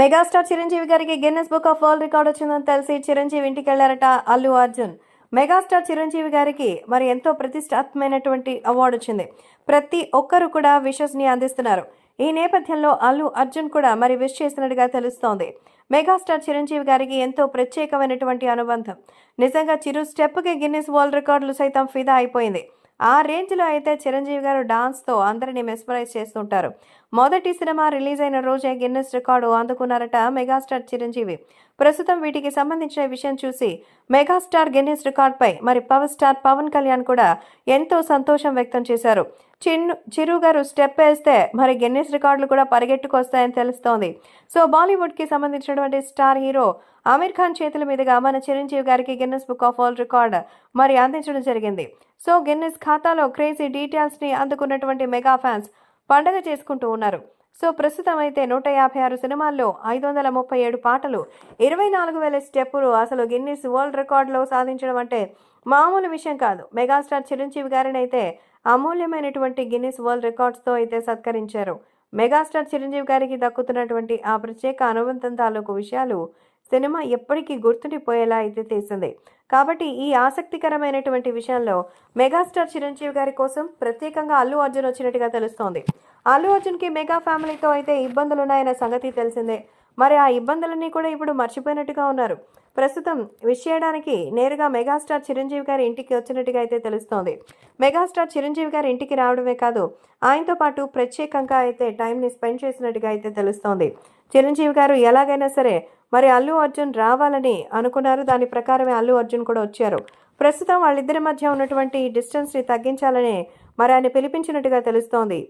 Megastar Chiranjeevi గారికి Guinness book of world record వచ్చిందని తెలిసి చిరంజీవి ఇంటికి వెళ్ళారట అల్లు అర్జున్. మెగాస్టార్ చిరంజీవి గారికి మరి ఎంతో ప్రతిష్టాత్మైనటువంటి అవార్డు వచ్చింది. ప్రతి ఒక్కరు కూడా విషెస్ని అందిస్తున్నారు. ఈ నేపథ్యంలో అల్లు అర్జున్ కూడా మరి విష్ చేసినట్టుగా తెలుస్తోంది. మెగాస్టార్ చిరంజీవి గారికి ఎంతో ప్రత్యేకమైనటువంటి అనుబంధం. నిజంగా చిరు స్టెప్కి గిన్నిస్ వరల్డ్ రికార్డులు సైతం ఫిదా అయిపోయింది. ఆ రేంజ్లో అయితే చిరంజీవి గారు డాన్స్తో అందరినీ మెస్మరైజ్ చేస్తుంటారు. మొదటి సినిమా రిలీజ్ అయిన రోజే గిన్నెస్ రికార్డు అందుకున్నారట మెగాస్టార్ చిరంజీవి. ప్రస్తుతం వీటికి సంబంధించిన విషయం చూసి మెగాస్టార్ గిన్నెస్ రికార్డుపై మరి పవర్ స్టార్ పవన్ కళ్యాణ్ కూడా ఎంతో సంతోషం వ్యక్తం చేశారు. చిన్ను చిరు గారు స్టెప్ వేస్తే మరి గిన్నెస్ రికార్డులు కూడా పరిగెట్టుకొస్తాయని తెలుస్తోంది. సో బాలీవుడ్కి సంబంధించినటువంటి స్టార్ హీరో ఆమీర్ ఖాన్ చేతుల మీదుగా మన చిరంజీవి గారికి Guinness book of world record మరి అందించడం జరిగింది. సో గిన్నెస్ ఖాతాలో క్రేజీ డీటెయిల్స్ని అందుకున్నటువంటి మెగా ఫ్యాన్స్ పండగ చేసుకుంటూ ఉన్నారు. సో ప్రస్తుతం అయితే నూట యాభై ఆరు సినిమాల్లో ఐదు వందల ముప్పై ఏడు పాటలు ఇరవై నాలుగు వేల స్టెప్పులు అసలు గిన్నిస్ వరల్డ్ రికార్డులో సాధించడం అంటే మామూలు విషయం కాదు. మెగాస్టార్ చిరంజీవి గారిని అయితే అమూల్యమైనటువంటి గిన్నిస్ వరల్డ్ రికార్డ్స్తో అయితే సత్కరించారు. మెగాస్టార్ చిరంజీవి గారికి దక్కుతున్నటువంటి ఆ ప్రత్యేక అనుబంధం తాలూకు విషయాలు సినిమా ఎప్పటికీ గుర్తుండిపోయేలా అయితే తీసింది. కాబట్టి ఈ ఆసక్తికరమైనటువంటి విషయంలో మెగాస్టార్ చిరంజీవి గారి కోసం ప్రత్యేకంగా అల్లు అర్జున్ వచ్చినట్టుగా తెలుస్తోంది. అల్లు అర్జున్కి మెగా ఫ్యామిలీతో అయితే ఇబ్బందులు ఉన్నాయన్న సంగతి తెలిసిందే. మరి ఆ ఇబ్బందులన్నీ కూడా ఇప్పుడు మర్చిపోయినట్టుగా ఉన్నారు. ప్రస్తుతం విష్ చేయడానికి నేరుగా మెగాస్టార్ చిరంజీవి గారి ఇంటికి వచ్చినట్టుగా అయితే తెలుస్తోంది. మెగాస్టార్ చిరంజీవి గారి ఇంటికి రావడమే కాదు ఆయనతో పాటు ప్రత్యేకంగా అయితే టైంని స్పెండ్ చేసినట్టుగా అయితే తెలుస్తోంది. చిరంజీవి గారు ఎలాగైనా సరే మరి అల్లు అర్జున్ రావాలని అనుకున్నారు. దాని ప్రకారమే అల్లు అర్జున్ కూడా వచ్చారు. ప్రస్తుతం వాళ్ళిద్దరి మధ్య ఉన్నటువంటి డిస్టెన్స్ని తగ్గించాలని మరి ఆయన పిలిపించినట్టుగా తెలుస్తోంది.